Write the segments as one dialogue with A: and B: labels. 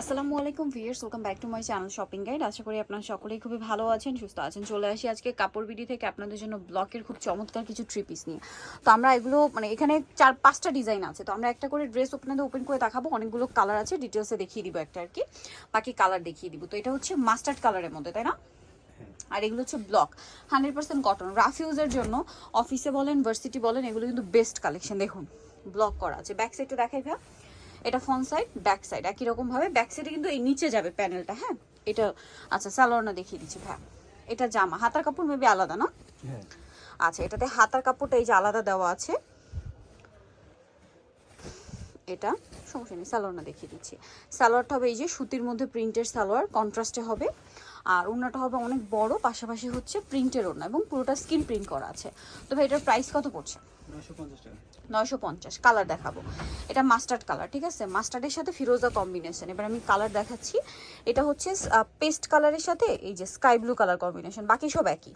A: আসসালামু আলাইকুম viewers welcome back to my channel shopping guide. আশা করি আপনারা সকলেই খুবই ভালো আছেন সুস্থ আছেন। চলে আসি আজকে কাপড় বিডি থেকে আপনাদের জন্য ব্লকের খুব চমৎকার কিছু থ্রি পিস নিয়ে। তো আমরা এগুলো মানে এখানে চার পাঁচটা ডিজাইন আছে। তো আমরা একটা করে ড্রেস আপনাদের ওপেন করে দেখাবো। অনেকগুলো কালার আছে ডিটেলসে দেখিয়ে দিব একটা আর কি। বাকি কালার দেখিয়ে দিব। তো এটা হচ্ছে মাস্টার্ড কালারের মধ্যে তাই না? আর এগুলো হচ্ছে block hundred percent cotton rough ইউজের জন্য অফিসে বলেন ভার্সিটি বলেন এগুলো কিন্তু বেস্ট কালেকশন দেখুন ব্লক করা আছে। ব্যাক সাইডটা দেখাই ভাই এটা ফ্রন্ট সাইড ব্যাক সাইড একই রকম ভাবে ব্যাক সাইডে কিন্তু এই নিচে যাবে প্যানেলটা হ্যাঁ? এটা আচ্ছা সালোয়ারটা দেখিয়ে দিচ্ছি ভাই। এটা জামা। হাতার কাপড় মেবি আলাদা না?
B: হ্যাঁ।
A: আচ্ছা এটাতে হাতার কাপড়টা এই যে আলাদা দেওয়া আছে। এটা সমস্যা নেই সালোয়ারটা দেখিয়ে দিচ্ছি। সালোয়ারটা হবে এই যে সুতির মধ্যে প্রিন্টের সালোয়ার কন্ট্রাস্টে হবে। আর ওড়নাটা হবে অনেক বড় পাশাপাশি হচ্ছে প্রিন্টের ওড়না এবং পুরোটা স্কিন প্রিন্ট করা আছে। তো ভাই এটার প্রাইস কত পড়ছে? নয়শো পঞ্চাশ কালার দেখাবো। এটা মাস্টার্ড কালার ঠিক আছে? মাস্টার্ডের সাথে ফিরোজা কম্বিনেশন এবার আমি কালার দেখাচ্ছি। এটা হচ্ছে পেস্ট কালারের সাথে এই যে স্কাই ব্লু কালার কম্বিনেশন বাকি সব একই।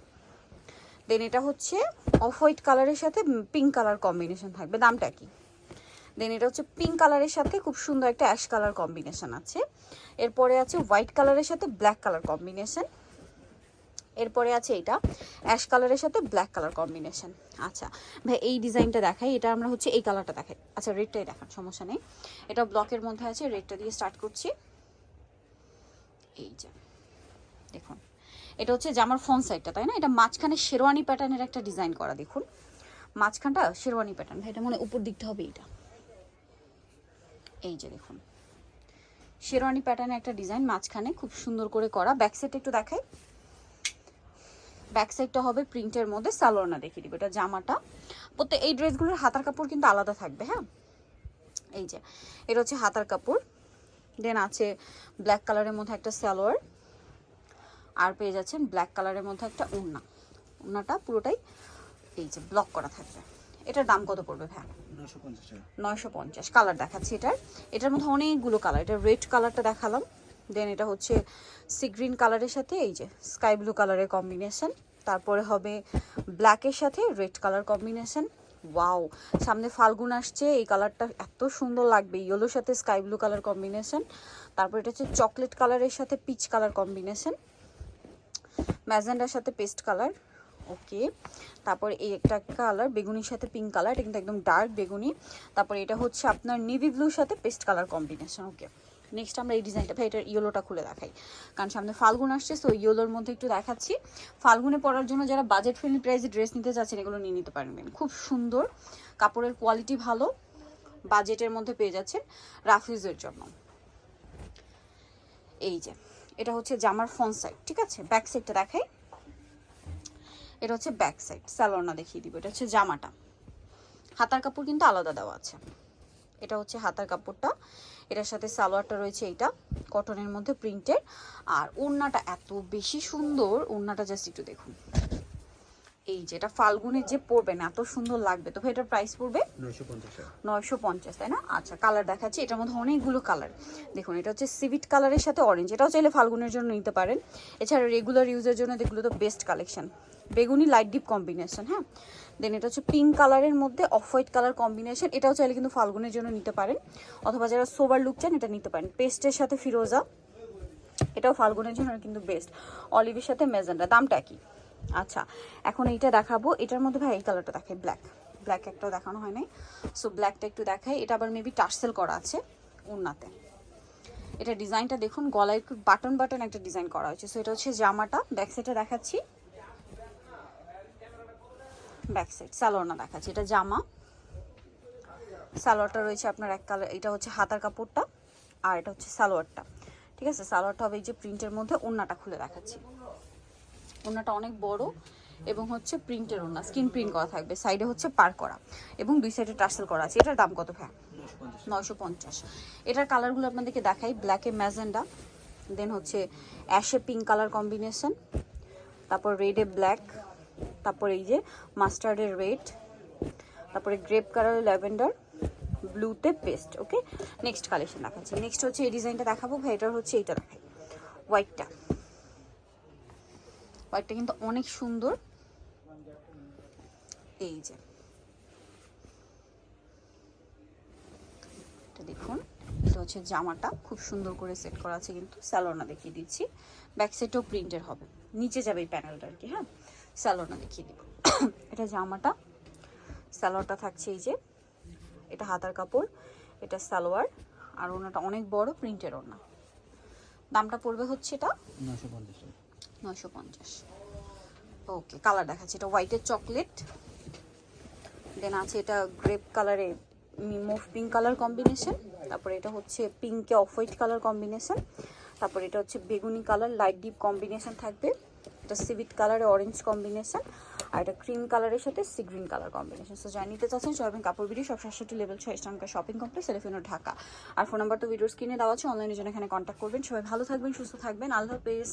A: দেন এটা হচ্ছে অফ হোয়াইট কালারের সাথে পিঙ্ক কালার কম্বিনেশন থাকবে, দামটা কি দেন এটা হচ্ছে পিঙ্ক কালারের সাথে খুব সুন্দর একটা অ্যাশ কালার কম্বিনেশন আছে। এরপরে আছে হোয়াইট কালারের সাথে ব্ল্যাক কালার কম্বিনেশন এরপরে আছে এটা অ্যাশ কালারের সাথে ব্ল্যাক কালার কম্বিনেশন। আচ্ছা ভাই, এই ডিজাইনটা দেখাই, এটা আমরা হচ্ছে এই কালারটা দেখাই। আচ্ছা রেডটাই দেখান, সমস্যা নেই। এটা ব্লকের মধ্যে আছে, রেডটা দিয়ে স্টার্ট করছি। এই যে, দেখুন, এটা হচ্ছে জামার ফ্রন্ট সাইডটা তাই না? এটা মাঝখানে শেরওয়ানি প্যাটার্নের একটা ডিজাইন করা, দেখুন। মাঝখানটা শেরওয়ানি প্যাটার্ন ভাই, এটা মনে উপর দিকটা হবে এটা এই যে, দেখুন। শেরওয়ানি প্যাটার্নের একটা ডিজাইন মাঝখানে খুব সুন্দর করে করা। ব্যাক সাইড একটু দেখাই। ব্যাক সাইডটা হবে প্রিন্টের মধ্যে সালোয়ারনা দেখিয়ে দিব এটা জামাটা। প্রত্যেক এই ড্রেসগুলোর হাতার কাপড় কিন্তু আলাদা থাকবে হ্যাঁ? এই যে এটা হচ্ছে হাতার কাপড়। দেন আছে ব্ল্যাক কালারের মধ্যে একটা সালোয়ার আর পেয়ে যাচ্ছেন ব্ল্যাক কালারের মধ্যে একটা ওড়না ওড়নাটা পুরোটাই এই যে ব্লক করা থাকবে। এটার দাম কত পড়বে ভ্যা
B: নশো
A: নয়শো পঞ্চাশ কালার দেখাচ্ছি এটার। এটার মধ্যে অনেকগুলো কালার এটা রেড কালারটা দেখালাম। দেন এটা হচ্ছে সি গ্রিন কালারের সাথে, এই যে স্কাই ব্লু কালারের কম্বিনেশন তারপরে হবে ব্ল্যাকের সাথে রেড কালার কম্বিনেশন ওয়াও সামনে ফাল্গুন আসছে, এই কালারটা এত সুন্দর লাগবে ইয়েলোর সাথে স্কাই ব্লু কালার কম্বিনেশন তারপর এটা হচ্ছে চকলেট কালারের সাথে পিচ কালার কম্বিনেশন ম্যাজেন্ডার সাথে পেস্ট কালার ওকে তারপর এই একটা কালার বেগুনির সাথে পিঙ্ক কালার এটা কিন্তু একদম ডার্ক বেগুনি। তারপর এটা হচ্ছে আপনার নেভি ব্লুর সাথে paste colour combination okay next আমরা এই ডিজাইনটা ভাই এটার ইয়েলোটা খুলে দেখাই। কারণ সামনে ফাল্গুন আসছে সো ইয়েলোর মধ্যে একটু দেখাচ্ছি। ফাল্গুনে পরার জন্য যারা বাজেট ফ্রেন্ডলি প্রাইসে ড্রেস নিতে চাচ্ছেন, এগুলো নিয়ে নিতে পারবেন। খুব সুন্দর, কাপড়ের কোয়ালিটি ভালো বাজেটের মধ্যে পেয়ে যাচ্ছেন রাফিউজের জন্য। এই যে, এটা হচ্ছে জামার ফ্রন্ট সাইড ঠিক আছে? ব্যাক সাইডটা দেখাই। এটা হচ্ছে ব্যাক সাইড স্যালোনা দেখিয়ে দিব। এটা হচ্ছে জামাটা। হাতার কাপড় কিন্তু আলাদা দেওয়া আছে। এটা হচ্ছে হাতার কাপড়টা। এটার সাথে সালোয়ারটা রয়েছে এইটা কটনের মধ্যে প্রিন্টের আর ওড়নাটা এত বেশি সুন্দর ওড়নাটা জাস্ট একটু দেখুন। এই যে এটা ফাল্গুনের যে পরবেন এত সুন্দর লাগবে। তো এটার প্রাইস পড়বে? নয়শো পঞ্চাশ তাই না? আচ্ছা কালার দেখাচ্ছি এটার মধ্যে অনেকগুলো কালার দেখুন এটা হচ্ছে সিভিট কালারের সাথে অরেঞ্জ এটাও চাইলে ফাল্গুনের জন্য নিতে পারেন। এছাড়া রেগুলার ইউজের জন্য এগুলো তো বেস্ট কালেকশন বেগুনি লাইট ডিপ কম্বিনেশন হ্যাঁ? দেন এটা হচ্ছে পিঙ্ক কালারের মধ্যে অফ হোয়াইট কালার কম্বিনেশন এটাও চাইলে কিন্তু ফাল্গুনের জন্য নিতে পারেন। অথবা যারা সোবার লুক চান, এটা নিতে পারেন। পেস্টের সাথে ফিরোজা, এটাও ফাল্গুনের জন্য কিন্তু বেস্ট অলিভের সাথে মেজেন্ডা দামটা কি আচ্ছা এখন এইটা দেখাবো। এটার মধ্যে ভাই এই কালারটা দেখে ব্ল্যাক ব্ল্যাক একটাও দেখানো হয় নাই। সো ব্ল্যাকটা একটু দেখাই। এটা আবার মেবি টার্সেল করা আছে উন্নাতে। এটা ডিজাইনটা দেখুন, গলায় একটু বাটন বাটন একটা ডিজাইন করা হয়েছে। সো এটা হচ্ছে জামাটা। ব্যাক সাইডটা দেখাচ্ছি। ব্যাক সাইড সালোয়ারটা দেখাচ্ছি, এটা জামা। সালোয়ারটা রয়েছে আপনার এক কালার এটা হচ্ছে হাতার কাপড়টা আর এটা হচ্ছে সালোয়ারটা। ঠিক আছে, সালোয়ারটা হবে এই যে প্রিন্টের মধ্যে, ওড়নাটা খুলে দেখাচ্ছি। ওড়নাটা অনেক বড় এবং হচ্ছে প্রিন্টের ওড়না, স্কিন প্রিন্ট করা থাকবে। সাইডে হচ্ছে পার করা এবং দুই সাইডে টার্সেল করা আছে। এটার দাম কত
B: পঞ্চাশ
A: নয়শো পঞ্চাশ। এটার কালারগুলো আপনাদেরকে দেখাই ব্ল্যাকে ম্যাজেন্ডা দেন হচ্ছে অ্যাশে পিঙ্ক কালার কম্বিনেশন তারপর রেডে ব্ল্যাক তারপর এই যে মাস্টার্ডের রেড, তারপরে গ্রেপ কালার ল্যাভেন্ডার, ব্লুতে পেস্ট, ওকে? নেক্সট কালেকশন দেখাচ্ছি। নেক্সট হচ্ছে এই ডিজাইনটা দেখাবো। ভাই, এটার হচ্ছে এইটা দেখাই। হোয়াইটটা হোয়াইটটা কিন্তু অনেক সুন্দর। এই যে। দেখুন, এটা হচ্ছে জামাটা। খুব সুন্দর করে সেট করা আছে কিন্তু। স্যালোনা দেখিয়ে দিচ্ছি। ব্যাক সাইডটাও প্রিন্টের হবে। নিচে যাবে এই প্যানেলটা আর কি হ্যাঁ? স্যালোনা দেখিয়ে দিব। এটা জামাটা স্যালোয়ারটা থাকছে এই যে এটা হাতার কাপড় এটা সালোয়ার আর ওনাটা অনেক বড় প্রিন্টের ওনা দামটা পড়বে হচ্ছে এটা নয়শো পঞ্চাশ ওকে কালার দেখাচ্ছে। এটা হোয়াইটের চকলেট। দেন আছে এটা গ্রেপ কালারে মুভ পিঙ্ক কালার কম্বিনেশন। তারপরে এটা হচ্ছে পিঙ্কে অফ হোয়াইট কালার কম্বিনেশন। তারপরে এটা হচ্ছে বেগুনি কালার লাইট ডিপ কম্বিনেশন থাকবে। এটা সিভিট কালারে অরেঞ্জ কম্বিনেশন আর একটা ক্রিম কালারের সাথে sea green colour combination so যাই নিতে চাচ্ছেন সবাই কাপড় ভিডিও সব সাতষট্টি লেভেল ছয় ইসলামকা শপিং কমপ্লেক্স এলিফিনো ঢাকা আর ফোন নাম্বার তো ভিডিওর স্ক্রিনে দেওয়া আছে অনলাইনে জন্য এখানে কন্ট্যাক্ট করবেন। সবাই ভালো থাকবেন, সুস্থ থাকবেন। আল্লাহ হাফেজ।